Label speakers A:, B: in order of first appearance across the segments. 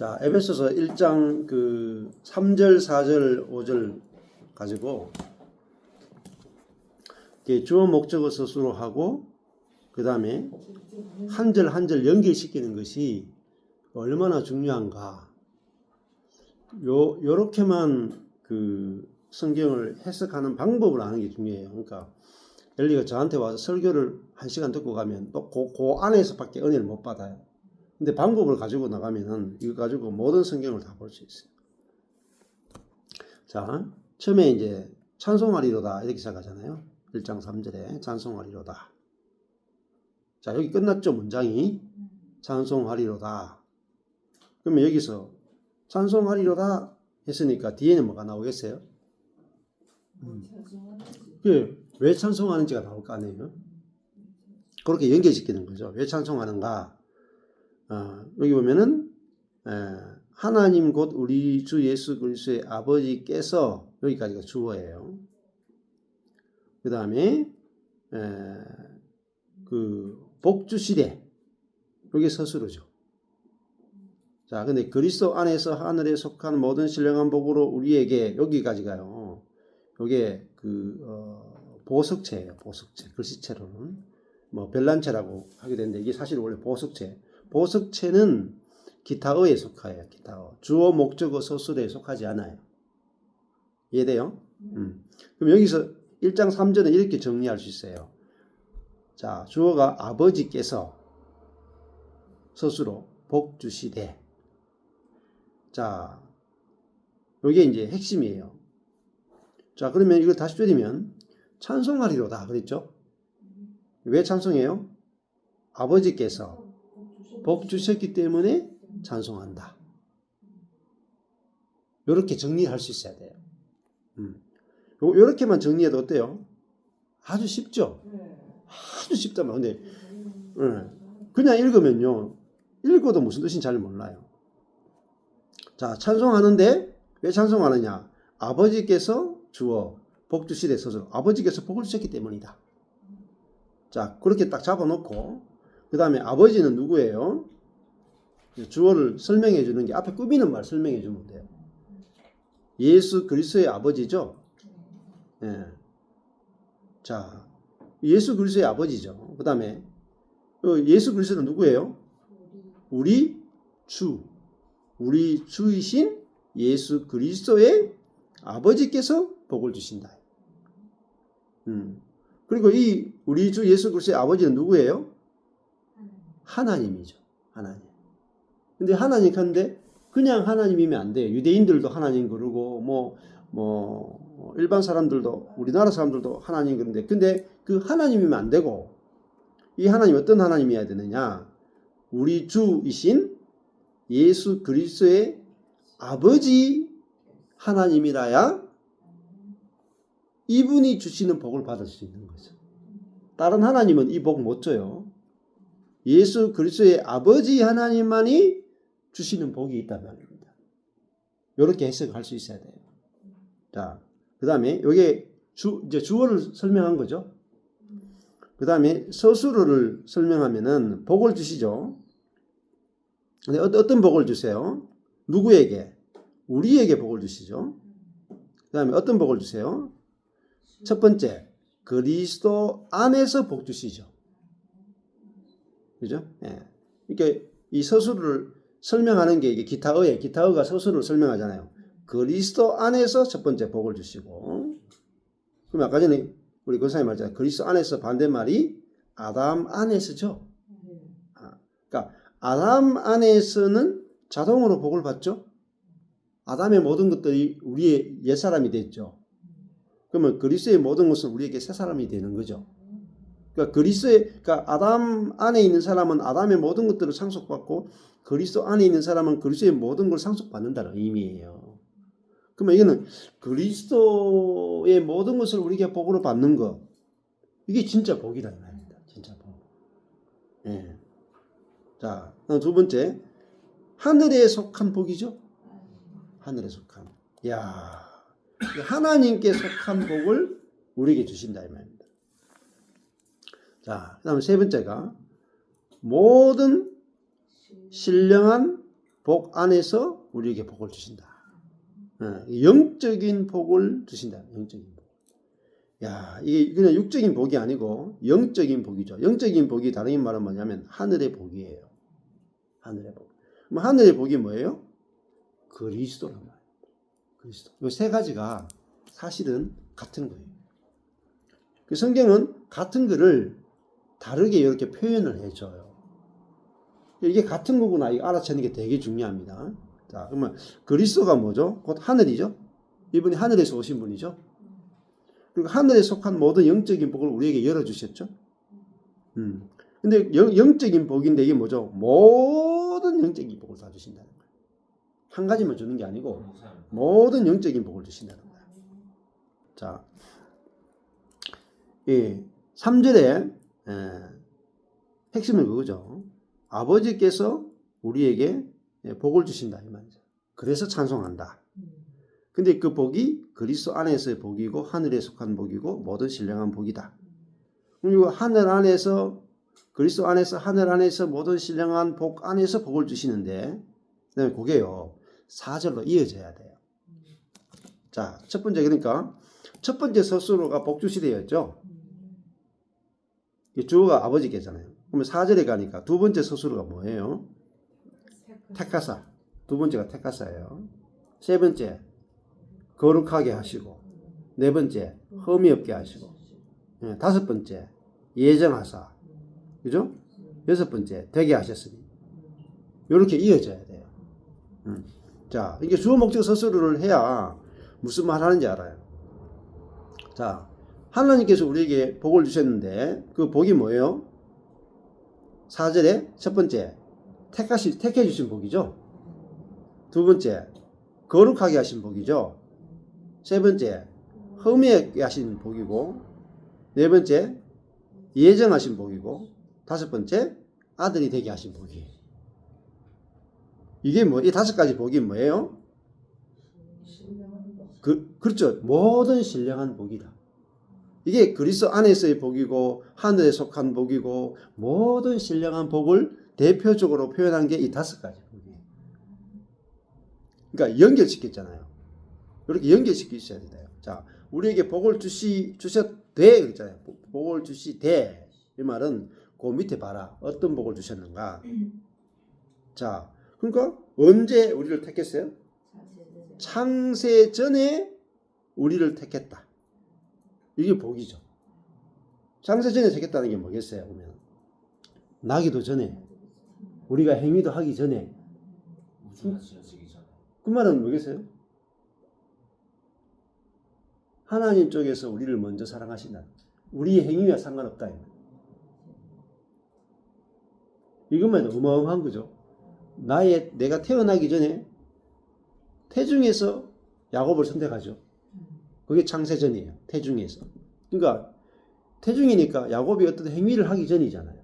A: 자, 에베소서 1장 그 3절, 4절, 5절 가지고 주어 목적어 서술로 하고 그 다음에 한 절 한 절 연결시키는 것이 얼마나 중요한가. 요 요렇게만 그 성경을 해석하는 방법을 아는 게 중요해요. 그러니까 엘리가 저한테 와서 설교를 한 시간 듣고 가면 또그 그 안에서밖에 은혜를 못 받아요. 근데 방법을 가지고 나가면은 이거 가지고 모든 성경을 다 볼 수 있어요. 자, 처음에 이제 찬송하리로다 이렇게 시작하잖아요. 1장 3절에 찬송하리로다. 자, 여기 끝났죠, 문장이. 찬송하리로다. 그러면 여기서 찬송하리로다 했으니까 뒤에는 뭐가 나오겠어요? 그, 왜 찬송하는지가 나올 거 아니에요? 그렇게 연결시키는 거죠. 왜 찬송하는가? 어, 여기 보면은 에, 하나님 곧 우리 주 예수 그리스도의 아버지께서 여기까지가 주어예요. 그 다음에 그 복주 시대 여기 서술어죠. 자, 근데 그리스도 안에서 하늘에 속한 모든 신령한 복으로 우리에게 여기까지가요. 요게 그 어, 보석체예요. 보석체 글씨체로는 뭐 별난체라고 하게 되는데 이게 사실 원래 보석체. 보석체는 기타어에 속하여요. 기타어. 주어 목적어 서술에 속하지 않아요. 이해돼요? 음. 그럼 여기서 1장 3절은 이렇게 정리할 수 있어요. 자, 주어가 아버지께서 스스로 복 주시되. 자, 요게 이제 핵심이에요. 자, 그러면 이걸 다시 줄이면 찬송하리로다. 그랬죠? 왜 찬송해요? 아버지께서 복 주셨기 때문에 찬송한다. 이렇게 정리할 수 있어야 돼요. 음. 요렇게만 정리해도 어때요? 아주 쉽죠? 아주 쉽다면. 근데, 예. 그냥 읽으면요. 읽어도 무슨 뜻인지 잘 몰라요. 자, 찬송하는데 왜 찬송하느냐? 아버지께서 주어 복 주시되 스스로 아버지께서 복을 주셨기 때문이다. 자, 그렇게 딱 잡아놓고 그 다음에 아버지는 누구예요? 주어를 설명해 주는 게 앞에 꾸미는 말 설명해 주면 돼요. 예수 그리스도의 아버지죠. 예. 자, 예수 그리스도의 아버지죠. 그 다음에 예수 그리스도는 누구예요? 우리 주, 우리 주이신 예수 그리스도의 아버지께서 복을 주신다. 음. 그리고 이 우리 주 예수 그리스도의 아버지는 누구예요? 하나님이죠. 하나님. 근데 하나님 한데 그냥 하나님이면 안 돼요. 유대인들도 하나님 그러고 뭐뭐 일반 사람들도 우리나라 사람들도 하나님 그런데 근데 그 하나님이면 안 되고 이 하나님 어떤 하나님이어야 되느냐? 우리 주이신 예수 그리스도의 아버지 하나님이라야 이분이 주시는 복을 받을 수 있는 거죠. 다른 하나님은 이 복 못 줘요. 예수 그리스도의 아버지 하나님만이 주시는 복이 있단 말입니다. 이렇게 해석할 수 있어야 돼요. 자, 그 다음에 요게 주, 이제 주어를 설명한 거죠. 그 다음에 서술어를 설명하면은 복을 주시죠. 근데 어떤 복을 주세요? 누구에게? 우리에게 복을 주시죠. 그 다음에 어떤 복을 주세요? 첫 번째, 그리스도 안에서 복 주시죠. 그죠? 예. 그러니까 이 서술을 설명하는 게 이게 기타어에 기타어가 서술을 설명하잖아요. 그리스도 안에서 첫 번째 복을 주시고 그럼 아까 전에 우리 권사님 말했잖아요. 그리스도 안에서 반대말이 아담 안에서죠. 아, 그러니까 아담 안에서는 자동으로 복을 받죠. 아담의 모든 것들이 우리의 옛사람이 됐죠. 그러면 그리스도의 모든 것은 우리에게 새 사람이 되는 거죠. 그러니까 그리스도의 그러니까 아담 안에 있는 사람은 아담의 모든 것들을 상속받고 그리스도 안에 있는 사람은 그리스도의 모든 걸 상속받는다는 의미예요. 그러면 이거는 그리스도의 모든 것을 우리에게 복으로 받는 것. 이게 진짜 복이다. 말입니다. 진짜 복. 예. 자, 두 번째. 하늘에 속한 복이죠? 하늘에 속한. 야 하나님께 속한 복을 우리에게 주신다. 이 말입니다. 자, 그 다음에 세 번째가 모든 신령한 복 안에서 우리에게 복을 주신다. 예, 영적인 복을 주신다. 영적인 복. 야, 이게 그냥 육적인 복이 아니고 영적인 복이죠. 영적인 복이 다른 말은 뭐냐면 하늘의 복이에요. 하늘의 복. 그럼 하늘의 복이 뭐예요? 그리스도란 말이에요. 그리스도. 이 세 가지가 사실은 같은 거예요. 그 성경은 같은 거를 다르게 이렇게 표현을 해줘요. 이게 같은 거구나. 이거 알아채는 게 되게 중요합니다. 자, 그러면 그리스도가 뭐죠? 곧 하늘이죠. 이분이 하늘에서 오신 분이죠. 그리고 하늘에 속한 모든 영적인 복을 우리에게 열어주셨죠. 음. 근데 영, 영적인 복인데 이게 뭐죠? 모든 영적인 복을 다 주신다는 거예요. 한 가지만 주는 게 아니고 모든 영적인 복을 주신다는 거예요. 자, 예, 3절에 예, 핵심은 그거죠. 아버지께서 우리에게 예, 복을 주신다 이 말이죠. 그래서 찬송한다. 근데 그 복이 그리스도 안에서의 복이고 하늘에 속한 복이고 모든 신령한 복이다. 그리고 하늘 안에서 그리스도 안에서 하늘 안에서 모든 신령한 복 안에서 복을 주시는데 그다음에 그게요. 4절로 이어져야 돼요. 자, 첫 번째 그러니까 첫 번째 서술어가 복 주시되었죠. 주어가 아버지께잖아요. 그러면 4절에 가니까 두 번째 서술어가 뭐예요? 택하사. 두 번째가 택하사예요. 세 번째 거룩하게 하시고 네 번째 흠이 없게 하시고 예, 다섯 번째 예정하사 그죠? 여섯 번째 되게 하셨으니 이렇게 이어져야 돼요. 음. 자 이게 주어 목적 서술을 해야 무슨 말 하는지 알아요. 자 하나님께서 우리에게 복을 주셨는데 그 복이 뭐예요? 4절에 첫 번째 택하시, 택해 주신 복이죠. 두 번째 거룩하게 하신 복이죠. 세 번째 흠이 하신 복이고 네 번째 예정하신 복이고 다섯 번째 아들이 되게 하신 복이에요. 이게 뭐 이 다섯 가지 복이 뭐예요? 그 그렇죠. 모든 신령한 복이다. 이게 그리스도 안에서의 복이고 하늘에 속한 복이고 모든 신령한 복을 대표적으로 표현한 게 이 다섯 가지 복이에요. 그러니까 연결시켰잖아요. 이렇게 연결시켜 있어야 돼요. 자, 우리에게 복을 주시 주셨대 그랬잖아요. 복을 주시대 이 말은 그 밑에 봐라. 어떤 복을 주셨는가? 자, 그러니까 언제 우리를 택했어요? 창세 전에 우리를 택했다. 이게 복이죠. 창세 전에 택했다는 게 뭐겠어요? 보면 나기도 전에 우리가 행위도 하기 전에 그 말은 뭐겠어요? 하나님 쪽에서 우리를 먼저 사랑하신다. 우리의 행위와 상관없다. 이것만 해도 어마어마한 거죠. 나의 내가 태어나기 전에 태중에서 야곱을 선택하죠. 그게 창세전이에요. 태중에서. 그러니까 태중이니까 야곱이 어떤 행위를 하기 전이잖아요.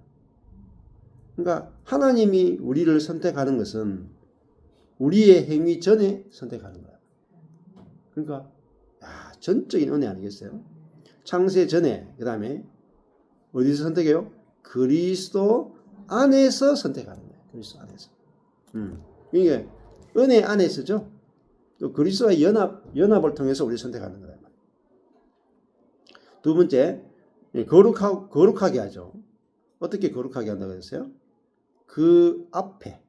A: 그러니까 하나님이 우리를 선택하는 것은 우리의 행위 전에 선택하는 거야. 그러니까 야, 전적인 은혜 아니겠어요? 창세 전에 그다음에 어디서 선택해요? 그리스도 안에서 선택하는 거예요. 그리스도 안에서. 음. 이게 은혜 안에서죠. 또 그리스도와 연합 연합을 통해서 우리 선택하는 거예요. 두 번째 거룩하, 거룩하게 하죠. 어떻게 거룩하게 한다고 했어요? 그 앞에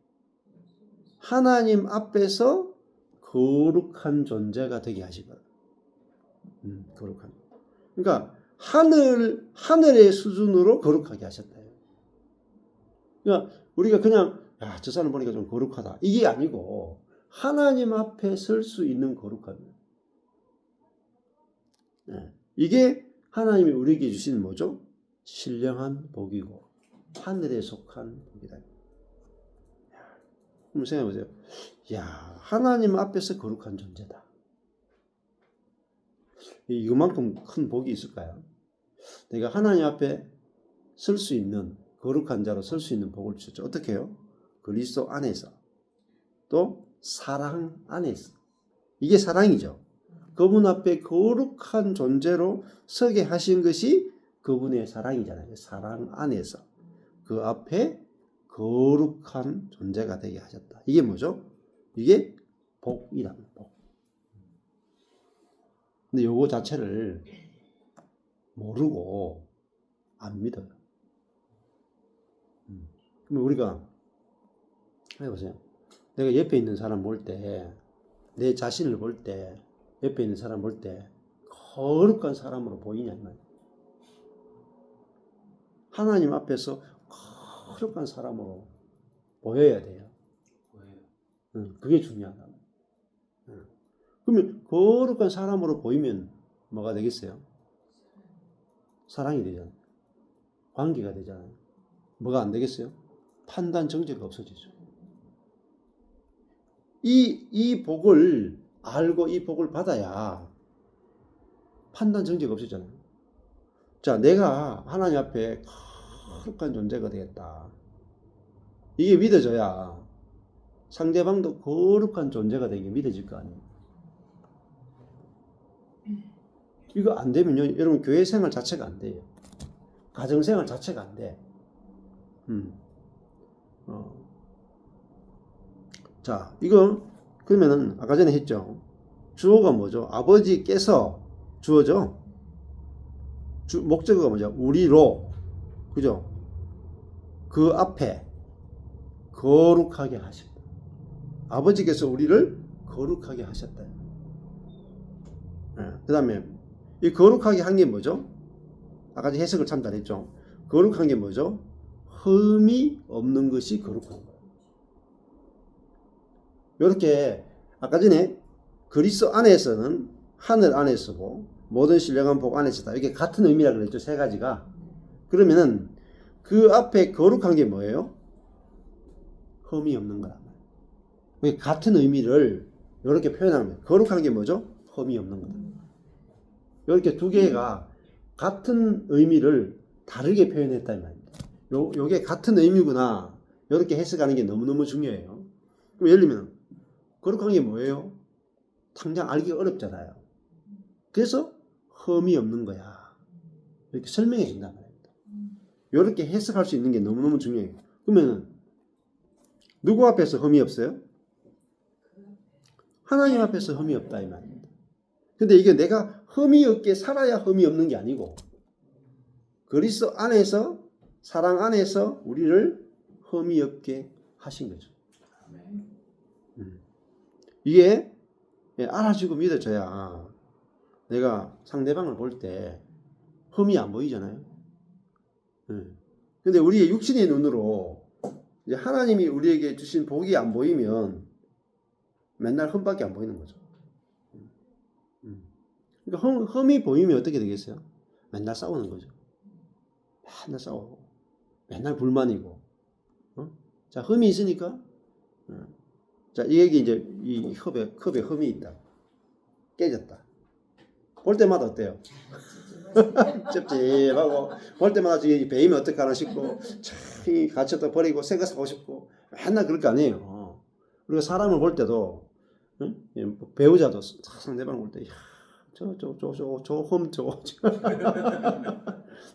A: 하나님 앞에서 거룩한 존재가 되게 하시거든. 음, 거룩한. 그러니까 하늘 하늘의 수준으로 거룩하게 하셨다. 그러니까 우리가 그냥 야, 저 사람 보니까 좀 거룩하다. 이게 아니고 하나님 앞에 설 수 있는 거룩함. 네. 이게 하나님이 우리에게 주신 뭐죠? 신령한 복이고 하늘에 속한 복이다. 한번 생각해 보세요. 야, 하나님 앞에서 거룩한 존재다. 이만큼 큰 복이 있을까요? 내가 하나님 앞에 설 수 있는 거룩한 자로 설 수 있는 복을 주셨죠. 어떻게 해요? 그리스도 안에서 또 사랑 안에서 이게 사랑이죠. 그분 앞에 거룩한 존재로 서게 하신 것이 그분의 사랑이잖아요. 사랑 안에서 그 앞에 거룩한 존재가 되게 하셨다. 이게 뭐죠? 이게 복이라는 복. 근데 요거 자체를 모르고 안 믿어요. 음. 그러면 우리가 해보세요. 내가 옆에 있는 사람 볼 때, 내 자신을 볼 때, 옆에 있는 사람 볼 때, 거룩한 사람으로 보이냐, 이. 하나님 앞에서 거룩한 사람으로 보여야 돼요. 응, 그게 중요하다. 응. 그러면 거룩한 사람으로 보이면 뭐가 되겠어요? 사랑이 되잖아요. 관계가 되잖아요. 뭐가 안 되겠어요? 판단 정죄가 없어지죠. 이, 이 복을 알고 이 복을 받아야 판단 정죄가 없어지잖아요. 자, 내가 하나님 앞에 거룩한 존재가 되겠다. 이게 믿어져야 상대방도 거룩한 존재가 되게 믿어질 거 아니에요. 이거 안 되면요, 여러분 교회 생활 자체가 안 돼요. 가정 생활 자체가 안 돼. 음. 어. 자, 이거 그러면은 아까 전에 했죠. 주어가 뭐죠? 아버지께서 주어죠. 주, 목적어가 뭐죠? 우리로 그죠? 그 앞에 거룩하게 하셨다. 아버지께서 우리를 거룩하게 하셨다. 예, 그 다음에 이 거룩하게 한 게 뭐죠? 아까 해석을 참 잘했죠. 거룩한 게 뭐죠? 흠이 없는 것이 거룩한. 이렇게 아까 전에 그리스도 안에서는 하늘 안에 서고 모든 신령한 복 안에 서다. 이게 같은 의미라 그랬죠. 세 가지가. 그러면은 그 앞에 거룩한 게 뭐예요? 흠이 없는 거란 같은 의미를 이렇게 표현하면 거룩한 게 뭐죠? 흠이 없는 거다. 이렇게 두 개가 같은 의미를 다르게 표현했다 이 말입니다. 요 요게 같은 의미구나. 이렇게 해석하는 게 너무너무 중요해요. 그럼 예를 들면 거룩한 게 뭐예요? 당장 알기 어렵잖아요. 그래서 흠이 없는 거야. 이렇게 설명해 준단 말입니다. 이렇게 해석할 수 있는 게 너무너무 중요해요. 그러면 누구 앞에서 흠이 없어요? 하나님 앞에서 흠이 없다 이 말입니다. 근데 이게 내가 흠이 없게 살아야 흠이 없는 게 아니고 그리스도 안에서 사랑 안에서 우리를 흠이 없게 하신 거죠. 음. 이게 예, 알아주고 믿어져야 내가 상대방을 볼 때 흠이 안 보이잖아요. 음. 근데 우리의 육신의 눈으로 하나님이 우리에게 주신 복이 안 보이면 맨날 흠밖에 안 보이는 거죠. 음. 그러니까 흠, 흠이 보이면 어떻게 되겠어요? 맨날 싸우는 거죠. 맨날 싸우고, 맨날 불만이고. 어? 자, 흠이 있으니까, 어. 자, 이 얘기 이제 이 컵에, 컵에 흠이 있다. 깨졌다. 볼 때마다 어때요? 찝찝하고, 볼 때마다 저기 베이면 어떡하나 싶고, 참, 이 갇혔다 버리고, 사고 싶고, 맨날 그럴 거 아니에요. 그리고 사람을 볼 때도, 응? 예, 뭐 배우자도 상대방 볼 때, 야, 저, 저, 저, 저, 저, 흠, 저거.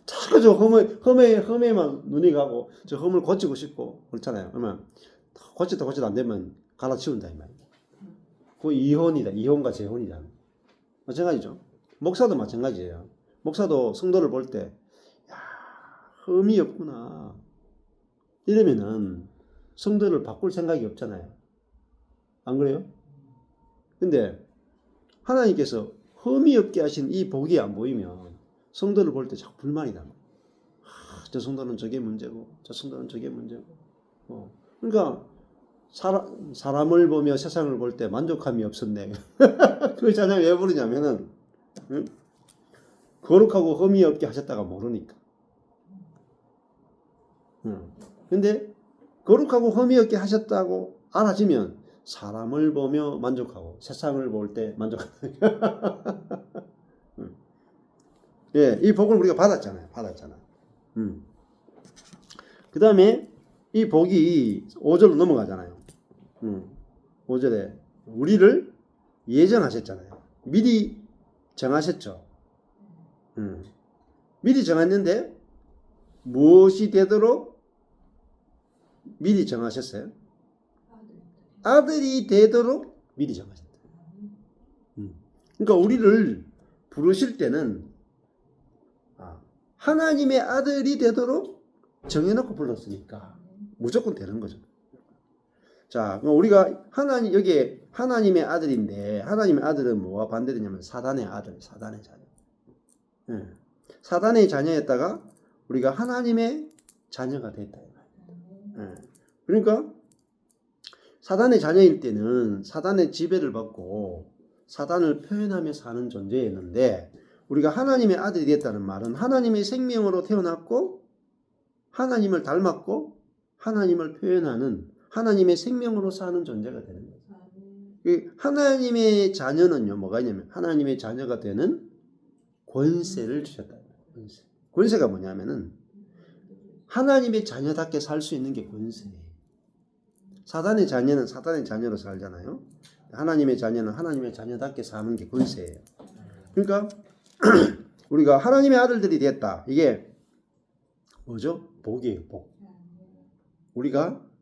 A: 자꾸 저 흠에, 흠에, 흠에만 눈이 가고, 저 흠을 고치고 싶고, 그렇잖아요. 그러면, 고치다 고치다 안 되면 갈아치운다, 이 말이야. 그 이혼이다. 이혼과 재혼이다. 마찬가지죠. 목사도 마찬가지예요. 목사도 성도를 볼 때, 야, 흠이 없구나. 이러면은, 성도를 바꿀 생각이 없잖아요. 안 그래요? 근데, 하나님께서 흠이 없게 하신 이 복이 안 보이면 성도를 볼 때 자꾸 불만이 납니다. 아, 저 성도는 저게 문제고, 저 성도는 저게 문제고. 어. 그러니까 사람, 사람 을 보며 세상을 볼 때 만족함이 없었네. 그 찬양 왜 부르냐면은 응? 거룩하고 흠이 없게 하셨다가 모르니까. 응. 근데 거룩하고 흠이 없게 하셨다고 알아지면 사람을 보며 만족하고 세상을 볼 때 만족한다. 음. 예, 이 복을 우리가 받았잖아요. 받았잖아. 음. 그 다음에 이 복이 5절로 넘어가잖아요. 음. 5절에 우리를 예정하셨잖아요. 미리 정하셨죠. 음. 미리 정했는데 무엇이 되도록 미리 정하셨어요? 아들이 되도록 미리 정하셨다. 음. 그러니까 우리를 부르실 때는 아, 하나님의 아들이 되도록 정해놓고 불렀으니까 무조건 되는 거죠. 자, 우리가 하나님 여기에 하나님의 아들인데 하나님의 아들은 뭐와 반대되냐면 사단의 아들, 사단의 자녀. 예. 사단의 자녀였다가 우리가 하나님의 자녀가 됐다. 예. 그러니까 사단의 자녀일 때는 사단의 지배를 받고 사단을 표현하며 사는 존재였는데 우리가 하나님의 아들이 됐다는 말은 하나님의 생명으로 태어났고 하나님을 닮았고 하나님을 표현하는 하나님의 생명으로 사는 존재가 되는 거예요. 그 하나님의 자녀는요 뭐가 있냐면 하나님의 자녀가 되는 권세를 주셨다. 권세. 권세가 뭐냐면은 하나님의 자녀답게 살 수 있는 게 권세예요. 사단의 자녀는 사단의 자녀로 살잖아요. 하나님의 자녀는 하나님의 자녀답게 사는 게 권세예요. 그러니까 우리가 하나님의 아들들이 됐다. 이게 뭐죠? 복이에요, 복. 우리가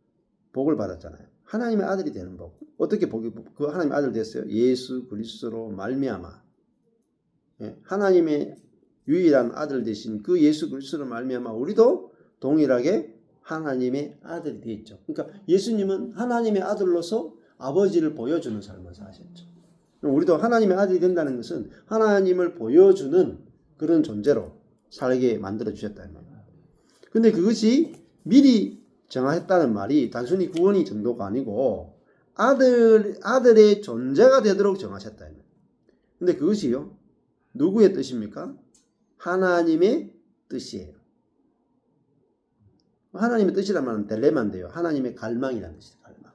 A: 복을 받았잖아요. 하나님의 아들이 되는 복. 어떻게 복이 그 하나님의 아들 됐어요? 예수 그리스도로 말미암아. 예, 하나님의 유일한 아들 되신 그 예수 그리스도로 말미암아 우리도 동일하게 하나님의 아들이 되어 있죠. 그러니까 예수님은 하나님의 아들로서 아버지를 보여주는 삶을 사셨죠. 우리도 하나님의 아들이 된다는 것은 하나님을 보여주는 그런 존재로 살게 만들어 주셨다 이 말이에요. 근데 그것이 미리 정하셨다는 말이 단순히 구원이 정도가 아니고 아들 아들의 존재가 되도록 정하셨다. 근데 그것이요 누구의 뜻입니까? 하나님의 뜻이에요. 하나님의 뜻이란 말은 델레만 돼요. 하나님의 갈망이라는 뜻이에요. 갈망.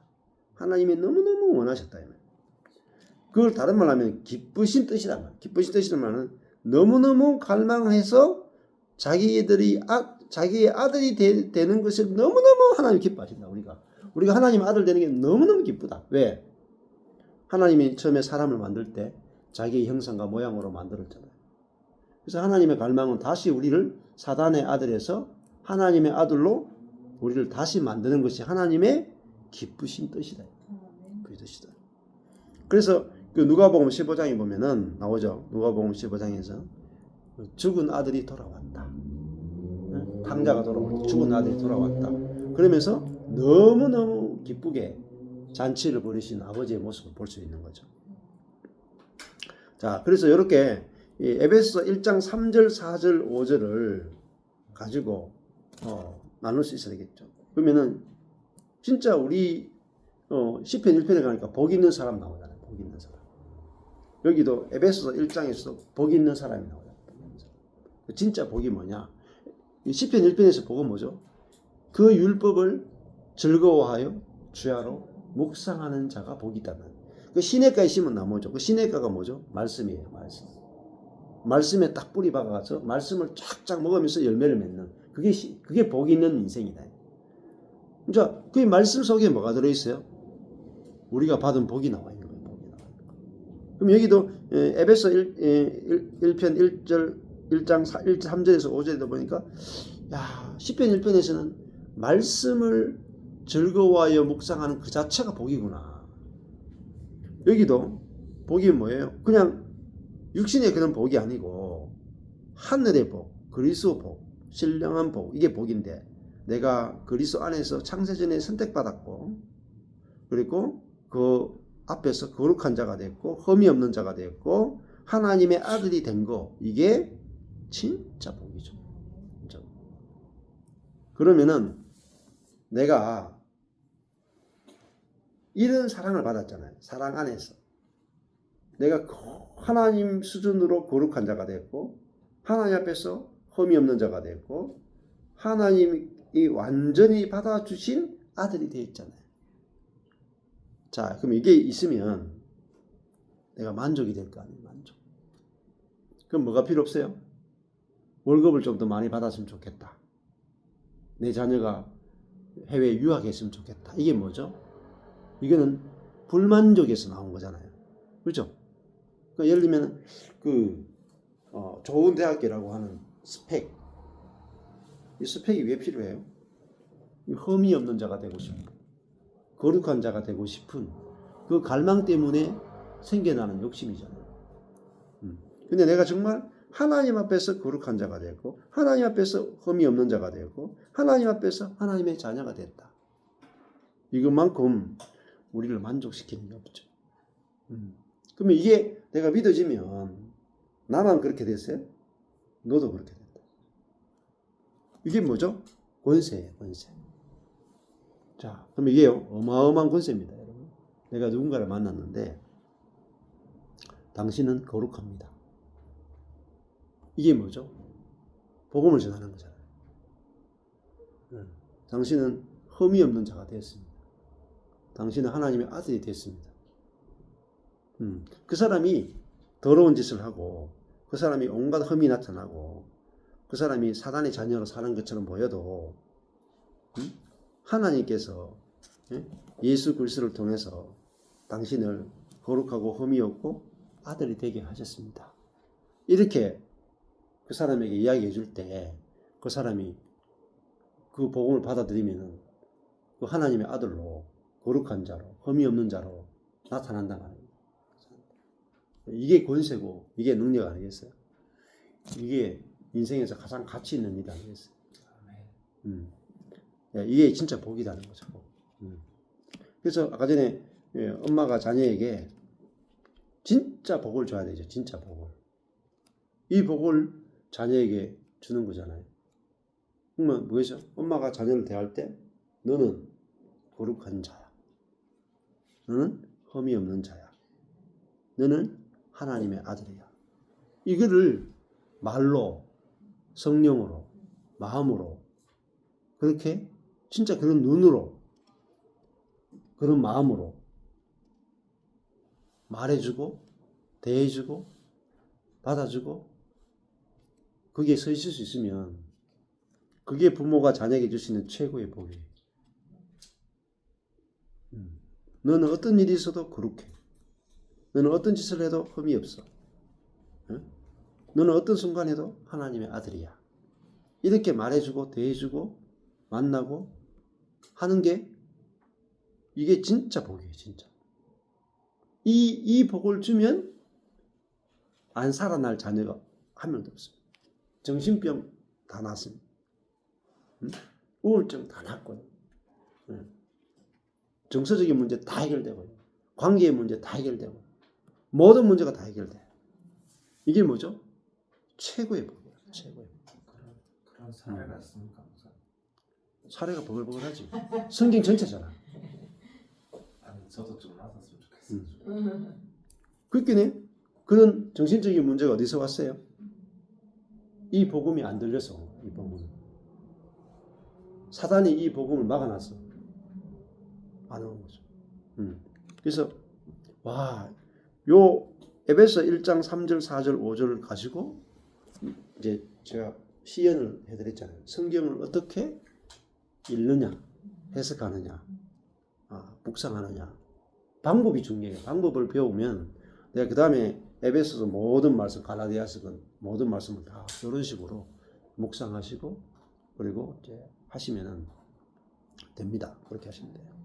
A: 하나님이 너무너무 원하셨다. 그걸 다른 말로 하면 기쁘신 뜻이란 말. 기쁘신 뜻이란 말은 너무너무 갈망해서 자기들이 아, 자기의 아들이 되, 는 것을 너무너무 하나님 기뻐하신다. 우리가. 우리가 하나님 아들 되는 게 너무너무 기쁘다. 왜? 하나님이 처음에 사람을 만들 때 자기의 형상과 모양으로 만들었잖아요. 그래서 하나님의 갈망은 다시 우리를 사단의 아들에서 하나님의 아들로 우리를 다시 만드는 것이 하나님의 기쁘신 뜻이다. 그 뜻이다. 그래서 그 누가복음 15장에 보면은 나오죠. 누가복음 15장에서 죽은 아들이 돌아왔다. 탕자가 돌아왔다. 죽은 아들이 돌아왔다. 그러면서 너무너무 기쁘게 잔치를 벌이신 아버지의 모습을 볼 수 있는 거죠. 자, 그래서 이렇게 에베소 1장 3절, 4절, 5절을 가지고 어, 나눌 수 있어야 되겠죠. 그러면은 진짜 우리 어, 10편 1편에 가니까 복 있는 사람 나오잖아요. 복 있는 사람. 여기도 에베소서 1장에서도 복 있는 사람이 나와요. 진짜 복이 뭐냐? 10편 1편에서 복은 뭐죠? 그 율법을 즐거워하여 주야로 묵상하는 자가 복이 있다는. 그 시냇가에 심은 나무죠. 그 시냇가가 뭐죠? 말씀이에요. 말씀. 말씀에 딱 뿌리 박아서 말씀을 쫙쫙 먹으면서 열매를 맺는 그게 그게 복 있는 인생이다. 자, 그 말씀 속에 뭐가 들어 있어요? 우리가 받은 복이 나와 있는 거예요. 그럼 여기도 에베소 1, 1, 편 1절 1장 4, 1, 3절에서 5절에도 보니까 야, 10편 1편에서는 말씀을 즐거워하여 묵상하는 그 자체가 복이구나. 여기도 복이 뭐예요? 그냥 육신의 그런 복이 아니고 하늘의 복, 그리스도 복, 신령한 복 이게 복인데 내가 그리스도 안에서 창세전에 선택받았고 그리고 그 앞에서 거룩한 자가 됐고 흠이 없는 자가 됐고 하나님의 아들이 된 거 이게 진짜 복이죠. 진짜. 그러면은 내가 이런 사랑을 받았잖아요. 사랑 안에서. 내가 하나님 수준으로 거룩한 자가 됐고 하나님 앞에서 흠이 없는 자가 됐고 하나님이 완전히 받아주신 아들이 되어 있잖아요. 자, 그럼 이게 있으면 내가 만족이 될 거 아니에요, 만족. 그럼 뭐가 필요 없어요? 월급을 좀 더 많이 받았으면 좋겠다. 내 자녀가 해외 유학했으면 좋겠다. 이게 뭐죠? 이거는 불만족에서 나온 거잖아요. 그렇죠? 그러니까 예를 들면 그 어, 좋은 대학교라고 하는 스펙 이 스펙이 왜 필요해요? 흠이 없는 자가 되고 싶은 거룩한 자가 되고 싶은 그 갈망 때문에 생겨나는 욕심이잖아요. 음. 근데 내가 정말 하나님 앞에서 거룩한 자가 되고 하나님 앞에서 흠이 없는 자가 되고 하나님 앞에서 하나님의 자녀가 됐다. 이것만큼 우리를 만족시키는 게 없죠. 음. 그러면 이게 내가 믿어지면 나만 그렇게 됐어요? 너도 그렇게 된다. 이게 뭐죠? 권세예요, 권세. 자, 그럼 이게 어마어마한 권세입니다, 여러분. 내가 누군가를 만났는데 당신은 거룩합니다. 이게 뭐죠? 복음을 전하는 거잖아요. 음, 당신은 흠이 없는 자가 되었습니다. 당신은 하나님의 아들이 됐습니다. 음, 그 사람이 더러운 짓을 하고 그 사람이 온갖 흠이 나타나고 그 사람이 사단의 자녀로 사는 것처럼 보여도 음? 하나님께서 예? 예수 그리스도를 통해서 당신을 거룩하고 흠이 없고 아들이 되게 하셨습니다. 이렇게 그 사람에게 이야기해 줄 때 그 사람이 그 복음을 받아들이면 그 하나님의 아들로 거룩한 자로 흠이 없는 자로 나타난다 말이에요. 이게 권세고 이게 능력 아니겠어요? 이게 인생에서 가장 가치 있는 일 아니겠어요? 음. 야, 이게 진짜 복이라는 거죠. 복. 음. 그래서 아까 전에 예, 엄마가 자녀에게 진짜 복을 줘야 되죠. 진짜 복을. 이 복을 자녀에게 주는 거잖아요. 그러면 뭐죠? 엄마가 자녀를 대할 때 너는 거룩한 자야. 너는 흠이 없는 자야. 너는 하나님의 아들이야. 이거를 말로, 성령으로, 마음으로, 그렇게 진짜 그런 눈으로, 그런 마음으로 말해주고, 대해주고, 받아주고, 거기에 서 있을 수 있으면, 그게 부모가 자녀에게 줄 수 있는 최고의 복이에요. 음. 너는 어떤 일이 있어도 거룩해. 너는 어떤 짓을 해도 흠이 없어. 응? 너는 어떤 순간에도 하나님의 아들이야. 이렇게 말해주고 대해주고 만나고 하는 게 이게 진짜 복이에요, 진짜. 이, 이 복을 주면 안 살아날 자녀가 한 명도 없습니다. 정신병 다 났습니다. 응? 우울증 다 났고요. 응. 정서적인 문제 다 해결되고요. 관계의 문제 다 해결되고 모든 문제가 다 해결돼. 이게 뭐죠? 최고의 복이에요. 최고의 복.
B: 그런 그런 사례가 있습니까?
A: 사례가 버글버글하지. 성경 전체잖아.
B: 아니 저도 좀 맞았으면 좋겠어요.
A: 음. 그렇겠네. 그런 정신적인 문제가 어디서 왔어요? 이 복음이 안 들려서 이 복음. 사단이 이 복음을 막아놨어. 안 오는 거죠. 음. 그래서 와, 요 에베소 1장 3절, 4절, 5절을 가지고 이제 제가 시연을 해드렸잖아요. 성경을 어떻게 읽느냐, 해석하느냐, 아, 묵상하느냐. 방법이 중요해요. 방법을 배우면 내가 그 다음에 에베소서 모든 말씀, 갈라디아서건 모든 말씀을 다 이런 식으로 묵상하시고 그리고 이제 하시면은 됩니다. 그렇게 하시면 돼요.